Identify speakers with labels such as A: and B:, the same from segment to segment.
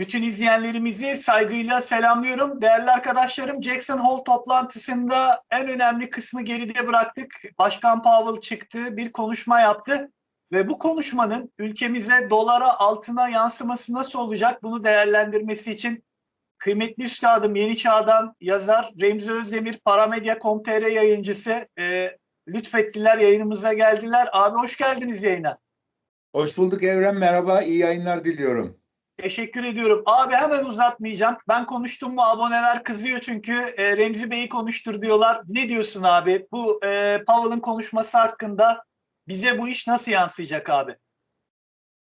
A: Bütün izleyenlerimizi saygıyla selamlıyorum. Değerli arkadaşlarım Jackson Hole toplantısında en önemli kısmı geride bıraktık. Başkan Powell çıktı, bir konuşma yaptı ve bu konuşmanın ülkemize dolara altına yansıması nasıl olacak bunu değerlendirmesi için kıymetli üstadım Yeni Çağ'dan yazar Remzi Özdemir Paramedya.com.tr yayıncısı e, lütfettiler yayınımıza geldiler. Abi hoş geldiniz yayına.
B: Hoş bulduk Evren. Merhaba. iyi yayınlar diliyorum.
A: Teşekkür ediyorum. Abi hemen uzatmayacağım. Ben konuştum mu aboneler kızıyor çünkü e, Remzi Bey'i konuştur diyorlar. Ne diyorsun abi? Bu e, Powell'ın konuşması hakkında bize bu iş nasıl yansıyacak abi?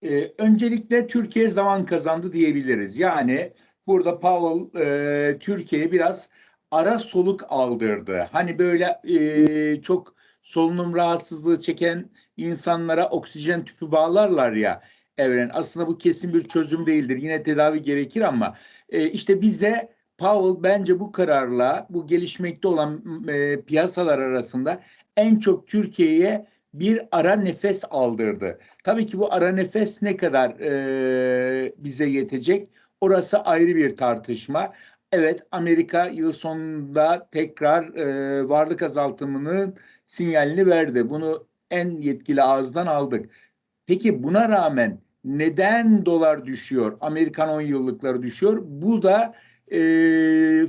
B: Ee, öncelikle Türkiye zaman kazandı diyebiliriz. Yani burada Powell e, Türkiye'ye biraz ara soluk aldırdı. Hani böyle e, çok solunum rahatsızlığı çeken insanlara oksijen tüpü bağlarlar ya Evren. Aslında bu kesin bir çözüm değildir. Yine tedavi gerekir ama e, işte bize Powell bence bu kararla bu gelişmekte olan e, piyasalar arasında en çok Türkiye'ye bir ara nefes aldırdı. Tabii ki bu ara nefes ne kadar e, bize yetecek? Orası ayrı bir tartışma. Evet Amerika yıl sonunda tekrar e, varlık azaltımının sinyalini verdi. Bunu en yetkili ağızdan aldık. Peki buna rağmen neden dolar düşüyor? Amerikan 10 yıllıkları düşüyor. Bu da e,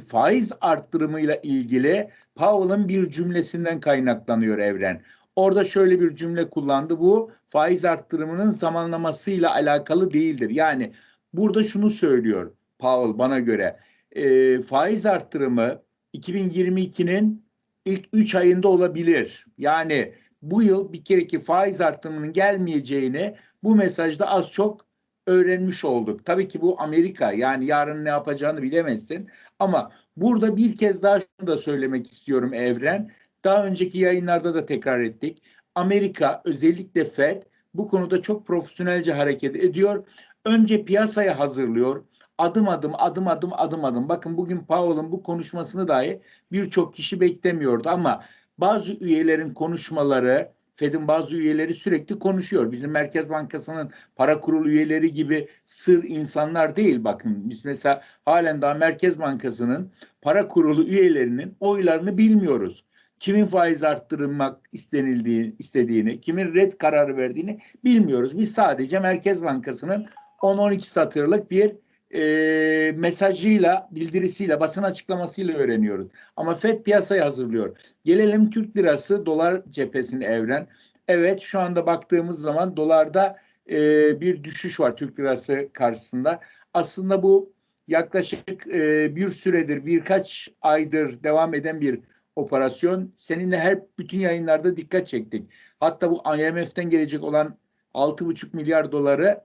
B: faiz arttırımıyla ilgili Powell'ın bir cümlesinden kaynaklanıyor Evren. Orada şöyle bir cümle kullandı. Bu faiz arttırımının zamanlamasıyla alakalı değildir. Yani burada şunu söylüyor Powell bana göre. E, faiz arttırımı 2022'nin ilk 3 ayında olabilir. Yani bu yıl bir kere ki faiz artımının gelmeyeceğini bu mesajda az çok öğrenmiş olduk. Tabii ki bu Amerika yani yarın ne yapacağını bilemezsin. Ama burada bir kez daha şunu da söylemek istiyorum Evren. Daha önceki yayınlarda da tekrar ettik. Amerika özellikle Fed bu konuda çok profesyonelce hareket ediyor. Önce piyasaya hazırlıyor. Adım adım adım adım adım adım. Bakın bugün Powell'ın bu konuşmasını dahi birçok kişi beklemiyordu ama bazı üyelerin konuşmaları Fed'in bazı üyeleri sürekli konuşuyor. Bizim Merkez Bankası'nın para kurulu üyeleri gibi sır insanlar değil bakın. Biz mesela halen daha Merkez Bankası'nın para kurulu üyelerinin oylarını bilmiyoruz. Kimin faiz arttırılmak istenildiği, istediğini, kimin red kararı verdiğini bilmiyoruz. Biz sadece Merkez Bankası'nın 10-12 satırlık bir e, mesajıyla, bildirisiyle, basın açıklamasıyla öğreniyoruz. Ama FED piyasayı hazırlıyor. Gelelim Türk lirası dolar cephesine evren. Evet şu anda baktığımız zaman dolarda e, bir düşüş var Türk lirası karşısında. Aslında bu yaklaşık e, bir süredir, birkaç aydır devam eden bir operasyon. Seninle her bütün yayınlarda dikkat çektik. Hatta bu IMF'den gelecek olan 6,5 milyar doları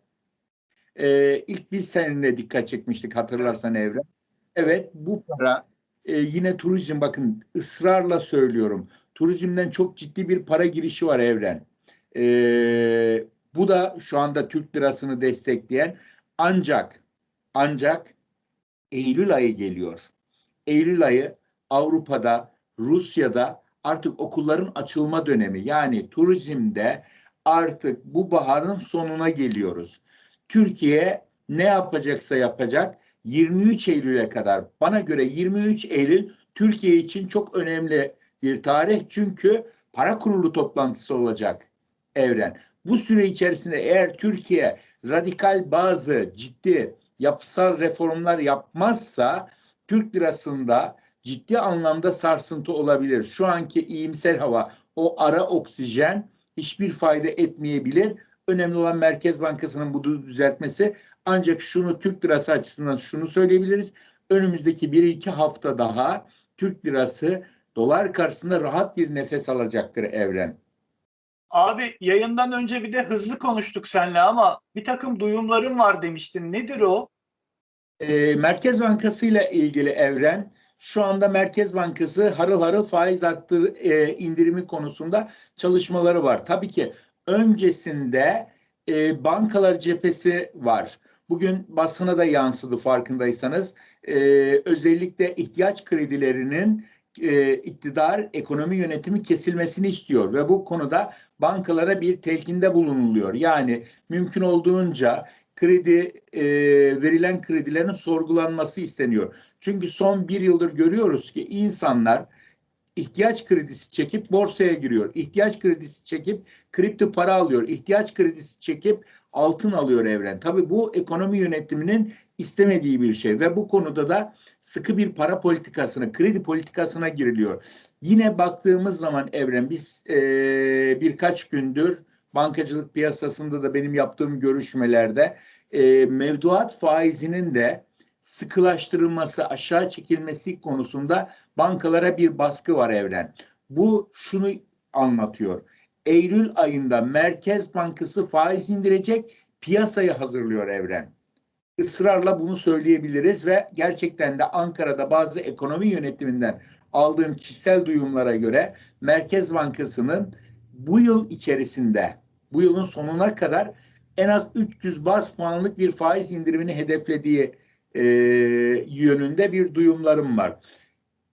B: e, ilk biz seninle dikkat çekmiştik hatırlarsan Evren. Evet bu para e, yine turizm bakın ısrarla söylüyorum. Turizmden çok ciddi bir para girişi var Evren. E, bu da şu anda Türk lirasını destekleyen ancak ancak Eylül ayı geliyor. Eylül ayı Avrupa'da, Rusya'da artık okulların açılma dönemi. Yani turizmde artık bu baharın sonuna geliyoruz. Türkiye ne yapacaksa yapacak 23 Eylül'e kadar bana göre 23 Eylül Türkiye için çok önemli bir tarih çünkü para kurulu toplantısı olacak evren. Bu süre içerisinde eğer Türkiye radikal bazı ciddi yapısal reformlar yapmazsa Türk lirasında ciddi anlamda sarsıntı olabilir. Şu anki iyimser hava, o ara oksijen hiçbir fayda etmeyebilir. Önemli olan Merkez Bankası'nın bunu düzeltmesi. Ancak şunu Türk lirası açısından şunu söyleyebiliriz. Önümüzdeki bir iki hafta daha Türk lirası dolar karşısında rahat bir nefes alacaktır evren.
A: Abi yayından önce bir de hızlı konuştuk seninle ama bir takım duyumlarım var demiştin. Nedir o?
B: E, Merkez Bankası ile ilgili evren şu anda Merkez Bankası harıl harıl faiz arttır e, indirimi konusunda çalışmaları var. Tabii ki öncesinde e, bankalar cephesi var. Bugün basına da yansıdı farkındaysanız. E, özellikle ihtiyaç kredilerinin e, iktidar ekonomi yönetimi kesilmesini istiyor ve bu konuda bankalara bir telkinde bulunuluyor. Yani mümkün olduğunca kredi e, verilen kredilerin sorgulanması isteniyor. Çünkü son bir yıldır görüyoruz ki insanlar ihtiyaç kredisi çekip borsaya giriyor. İhtiyaç kredisi çekip kripto para alıyor. İhtiyaç kredisi çekip altın alıyor evren. Tabii bu ekonomi yönetiminin istemediği bir şey ve bu konuda da sıkı bir para politikasına, kredi politikasına giriliyor. Yine baktığımız zaman evren biz e, birkaç gündür bankacılık piyasasında da benim yaptığım görüşmelerde e, mevduat faizinin de sıkılaştırılması, aşağı çekilmesi konusunda bankalara bir baskı var evren. Bu şunu anlatıyor. Eylül ayında Merkez Bankası faiz indirecek, piyasayı hazırlıyor evren. Israrla bunu söyleyebiliriz ve gerçekten de Ankara'da bazı ekonomi yönetiminden aldığım kişisel duyumlara göre Merkez Bankası'nın bu yıl içerisinde, bu yılın sonuna kadar en az 300 bas puanlık bir faiz indirimini hedeflediği e, yönünde bir duyumlarım var.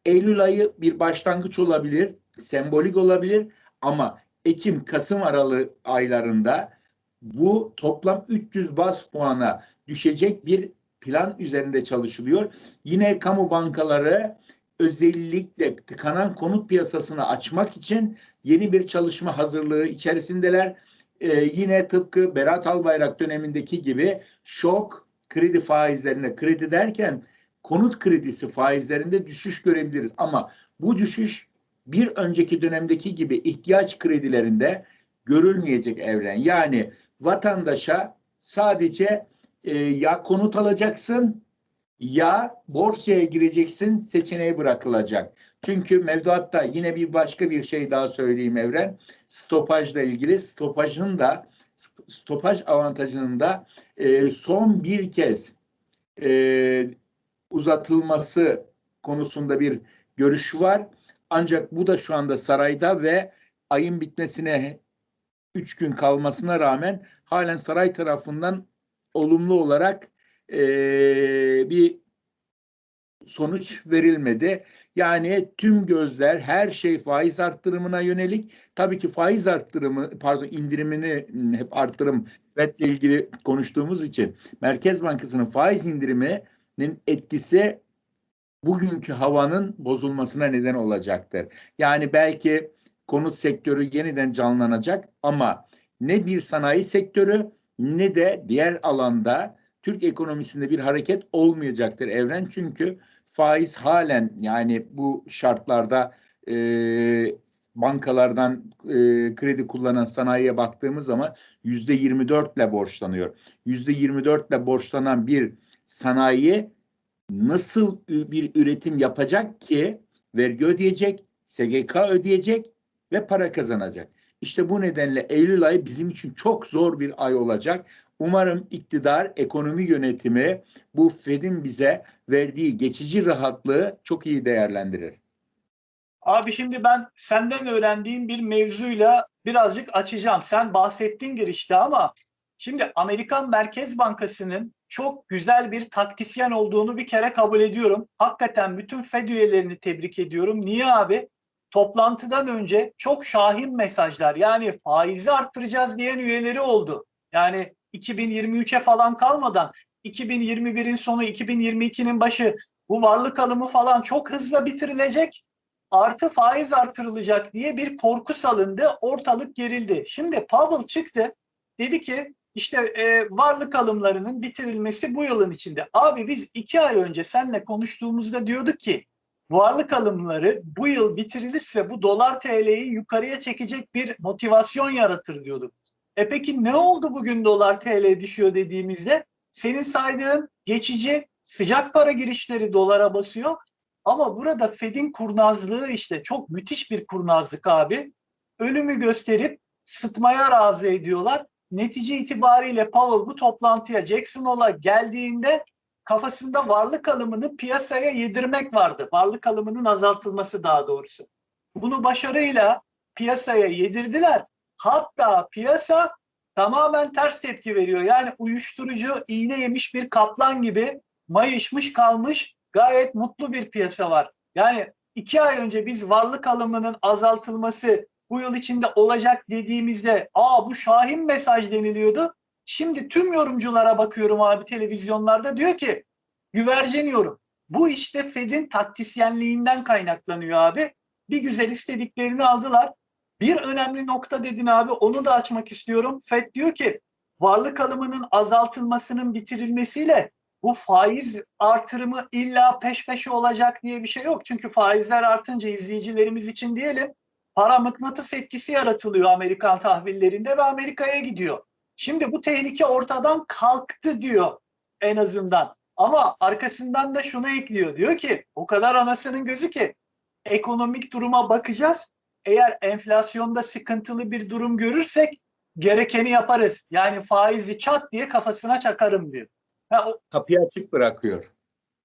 B: Eylül ayı bir başlangıç olabilir, sembolik olabilir ama Ekim, Kasım aralığı aylarında bu toplam 300 bas puana düşecek bir plan üzerinde çalışılıyor. Yine kamu bankaları özellikle tıkanan konut piyasasını açmak için yeni bir çalışma hazırlığı içerisindeler. Ee, yine tıpkı Berat Albayrak dönemindeki gibi şok kredi faizlerinde kredi derken konut kredisi faizlerinde düşüş görebiliriz. Ama bu düşüş bir önceki dönemdeki gibi ihtiyaç kredilerinde görülmeyecek evren. Yani vatandaşa sadece e, ya konut alacaksın ya borsaya gireceksin seçeneği bırakılacak. Çünkü mevduatta yine bir başka bir şey daha söyleyeyim Evren. Stopajla ilgili stopajın da stopaj avantajının da e, son bir kez e, uzatılması konusunda bir görüş var. Ancak bu da şu anda sarayda ve ayın bitmesine üç gün kalmasına rağmen halen saray tarafından olumlu olarak e, bir sonuç verilmedi. Yani tüm gözler her şey faiz arttırımına yönelik. Tabii ki faiz arttırımı pardon indirimini hep arttırım FED'le ilgili konuştuğumuz için Merkez Bankası'nın faiz indiriminin etkisi bugünkü havanın bozulmasına neden olacaktır. Yani belki konut sektörü yeniden canlanacak ama ne bir sanayi sektörü ne de diğer alanda Türk ekonomisinde bir hareket olmayacaktır evren. Çünkü faiz halen yani bu şartlarda e, bankalardan e, kredi kullanan sanayiye baktığımız zaman yüzde 24 ile borçlanıyor. Yüzde 24 ile borçlanan bir sanayi nasıl bir üretim yapacak ki vergi ödeyecek, SGK ödeyecek ve para kazanacak. İşte bu nedenle Eylül ayı bizim için çok zor bir ay olacak. Umarım iktidar, ekonomi yönetimi bu Fed'in bize verdiği geçici rahatlığı çok iyi değerlendirir.
A: Abi şimdi ben senden öğrendiğim bir mevzuyla birazcık açacağım. Sen bahsettin girişte ama şimdi Amerikan Merkez Bankası'nın çok güzel bir taktisyen olduğunu bir kere kabul ediyorum. Hakikaten bütün Fed üyelerini tebrik ediyorum. Niye abi? Toplantıdan önce çok şahin mesajlar yani faizi arttıracağız diyen üyeleri oldu. Yani 2023'e falan kalmadan 2021'in sonu 2022'nin başı bu varlık alımı falan çok hızlı bitirilecek artı faiz artırılacak diye bir korku salındı. Ortalık gerildi. Şimdi Powell çıktı. Dedi ki işte e, varlık alımlarının bitirilmesi bu yılın içinde. Abi biz iki ay önce seninle konuştuğumuzda diyorduk ki varlık alımları bu yıl bitirilirse bu dolar TL'yi yukarıya çekecek bir motivasyon yaratır diyorduk. E peki ne oldu bugün dolar TL düşüyor dediğimizde? Senin saydığın geçici sıcak para girişleri dolara basıyor. Ama burada Fed'in kurnazlığı işte çok müthiş bir kurnazlık abi. Ölümü gösterip sıtmaya razı ediyorlar. Netice itibariyle Powell bu toplantıya Jackson Hole'a geldiğinde kafasında varlık alımını piyasaya yedirmek vardı. Varlık alımının azaltılması daha doğrusu. Bunu başarıyla piyasaya yedirdiler. Hatta piyasa tamamen ters tepki veriyor. Yani uyuşturucu iğne yemiş bir kaplan gibi mayışmış kalmış gayet mutlu bir piyasa var. Yani iki ay önce biz varlık alımının azaltılması bu yıl içinde olacak dediğimizde aa bu şahin mesaj deniliyordu. Şimdi tüm yorumculara bakıyorum abi televizyonlarda diyor ki güvercin yorum. Bu işte Fed'in taktisyenliğinden kaynaklanıyor abi. Bir güzel istediklerini aldılar. Bir önemli nokta dedin abi onu da açmak istiyorum. Fed diyor ki varlık alımının azaltılmasının bitirilmesiyle bu faiz artırımı illa peş peşe olacak diye bir şey yok. Çünkü faizler artınca izleyicilerimiz için diyelim para mıknatıs etkisi yaratılıyor Amerikan tahvillerinde ve Amerika'ya gidiyor. Şimdi bu tehlike ortadan kalktı diyor en azından. Ama arkasından da şunu ekliyor. Diyor ki o kadar anasının gözü ki ekonomik duruma bakacağız. Eğer enflasyonda sıkıntılı bir durum görürsek gerekeni yaparız. Yani faizi çat diye kafasına çakarım diyor. Ha, o-
B: Kapıyı açık bırakıyor.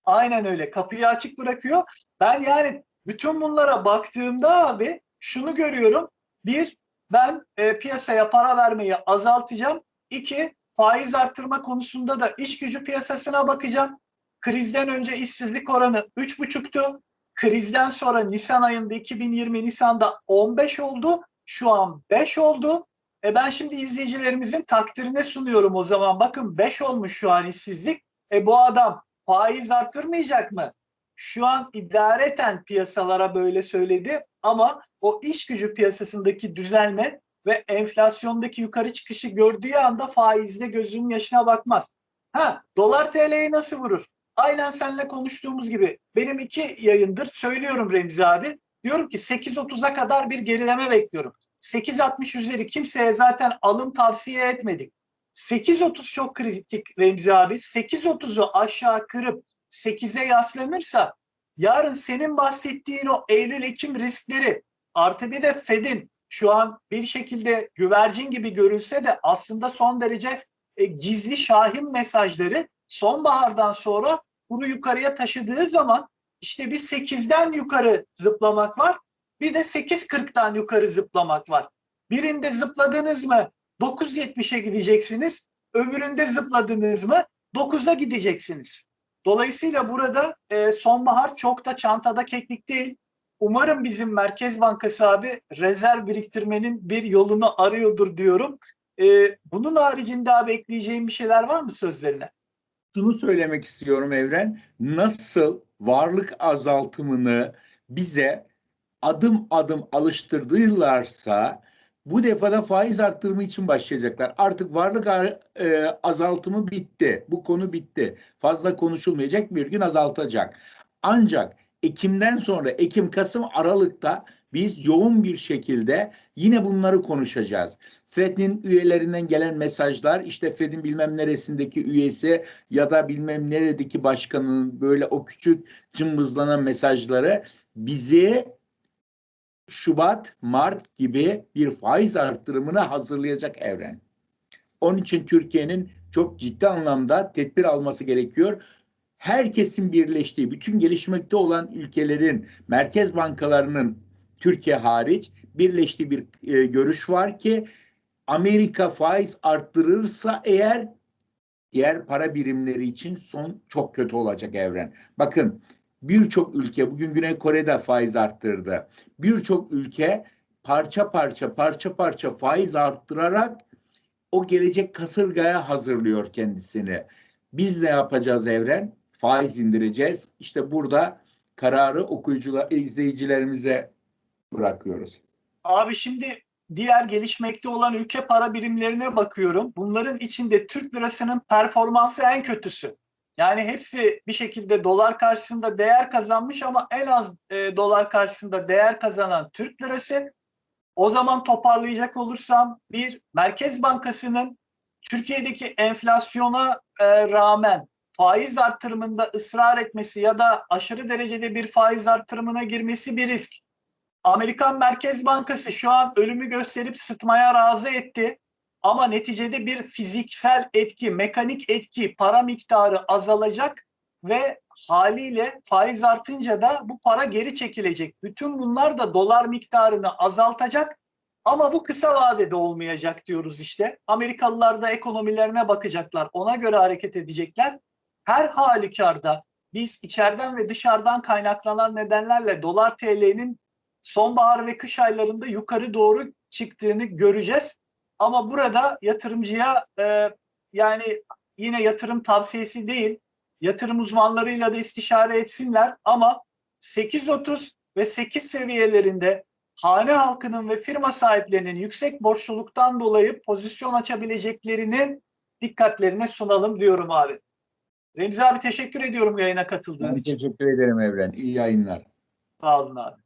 A: Aynen öyle. Kapıyı açık bırakıyor. Ben yani bütün bunlara baktığımda abi şunu görüyorum. Bir, ben e, piyasaya para vermeyi azaltacağım. İki, faiz arttırma konusunda da iş gücü piyasasına bakacağım. Krizden önce işsizlik oranı 3,5'tu. Krizden sonra Nisan ayında 2020 Nisan'da 15 oldu. Şu an 5 oldu. E ben şimdi izleyicilerimizin takdirine sunuyorum o zaman. Bakın 5 olmuş şu an işsizlik. E bu adam faiz arttırmayacak mı? Şu an idareten piyasalara böyle söyledi ama o iş gücü piyasasındaki düzelme ve enflasyondaki yukarı çıkışı gördüğü anda faizde gözünün yaşına bakmaz. Ha, dolar TL'yi nasıl vurur? Aynen seninle konuştuğumuz gibi benim iki yayındır söylüyorum Remzi abi. Diyorum ki 8.30'a kadar bir gerileme bekliyorum. 8.60 üzeri kimseye zaten alım tavsiye etmedik. 8.30 çok kritik Remzi abi. 8.30'u aşağı kırıp 8'e yaslanırsa yarın senin bahsettiğin o Eylül-Ekim riskleri artı bir de Fed'in şu an bir şekilde güvercin gibi görülse de aslında son derece e, gizli şahin mesajları sonbahardan sonra bunu yukarıya taşıdığı zaman işte bir 8'den yukarı zıplamak var. Bir de 8.40'dan yukarı zıplamak var. Birinde zıpladınız mı 9.70'e gideceksiniz. Öbüründe zıpladınız mı 9'a gideceksiniz. Dolayısıyla burada e, sonbahar çok da çantada keklik değil. Umarım bizim Merkez Bankası abi rezerv biriktirmenin bir yolunu arıyordur diyorum. E, bunun haricinde abi ekleyeceğim bir şeyler var mı sözlerine?
B: Şunu söylemek istiyorum Evren. Nasıl varlık azaltımını bize adım adım alıştırdılarsa bu defada faiz arttırımı için başlayacaklar. Artık varlık ar- e, azaltımı bitti. Bu konu bitti. Fazla konuşulmayacak bir gün azaltacak. Ancak Ekim'den sonra Ekim, Kasım, Aralık'ta biz yoğun bir şekilde yine bunları konuşacağız. FED'in üyelerinden gelen mesajlar işte FED'in bilmem neresindeki üyesi ya da bilmem neredeki başkanının böyle o küçük cımbızlanan mesajları bizi Şubat, Mart gibi bir faiz arttırımına hazırlayacak evren. Onun için Türkiye'nin çok ciddi anlamda tedbir alması gerekiyor. Herkesin birleştiği, bütün gelişmekte olan ülkelerin merkez bankalarının Türkiye hariç birleştiği bir e, görüş var ki Amerika faiz arttırırsa eğer diğer para birimleri için son çok kötü olacak evren. Bakın birçok ülke bugün Güney Kore'de faiz arttırdı. Birçok ülke parça parça parça parça faiz arttırarak o gelecek kasırgaya hazırlıyor kendisini. Biz ne yapacağız evren? Faiz indireceğiz. İşte burada kararı okuyucular, izleyicilerimize bırakıyoruz.
A: Abi şimdi diğer gelişmekte olan ülke para birimlerine bakıyorum. Bunların içinde Türk lirasının performansı en kötüsü. Yani hepsi bir şekilde dolar karşısında değer kazanmış ama en az e, dolar karşısında değer kazanan Türk lirası. O zaman toparlayacak olursam bir Merkez Bankası'nın Türkiye'deki enflasyona e, rağmen faiz artırımında ısrar etmesi ya da aşırı derecede bir faiz artırımına girmesi bir risk. Amerikan Merkez Bankası şu an ölümü gösterip sıtmaya razı etti. Ama neticede bir fiziksel etki, mekanik etki, para miktarı azalacak ve haliyle faiz artınca da bu para geri çekilecek. Bütün bunlar da dolar miktarını azaltacak ama bu kısa vadede olmayacak diyoruz işte. Amerikalılar da ekonomilerine bakacaklar, ona göre hareket edecekler. Her halükarda biz içeriden ve dışarıdan kaynaklanan nedenlerle dolar TL'nin sonbahar ve kış aylarında yukarı doğru çıktığını göreceğiz. Ama burada yatırımcıya e, yani yine yatırım tavsiyesi değil. Yatırım uzmanlarıyla da istişare etsinler ama 8.30 ve 8 seviyelerinde hane halkının ve firma sahiplerinin yüksek borçluluktan dolayı pozisyon açabileceklerini dikkatlerine sunalım diyorum abi. Remzi abi teşekkür ediyorum yayına katıldığın
B: Ben
A: için.
B: teşekkür ederim Evren. İyi yayınlar.
A: Sağ olun abi.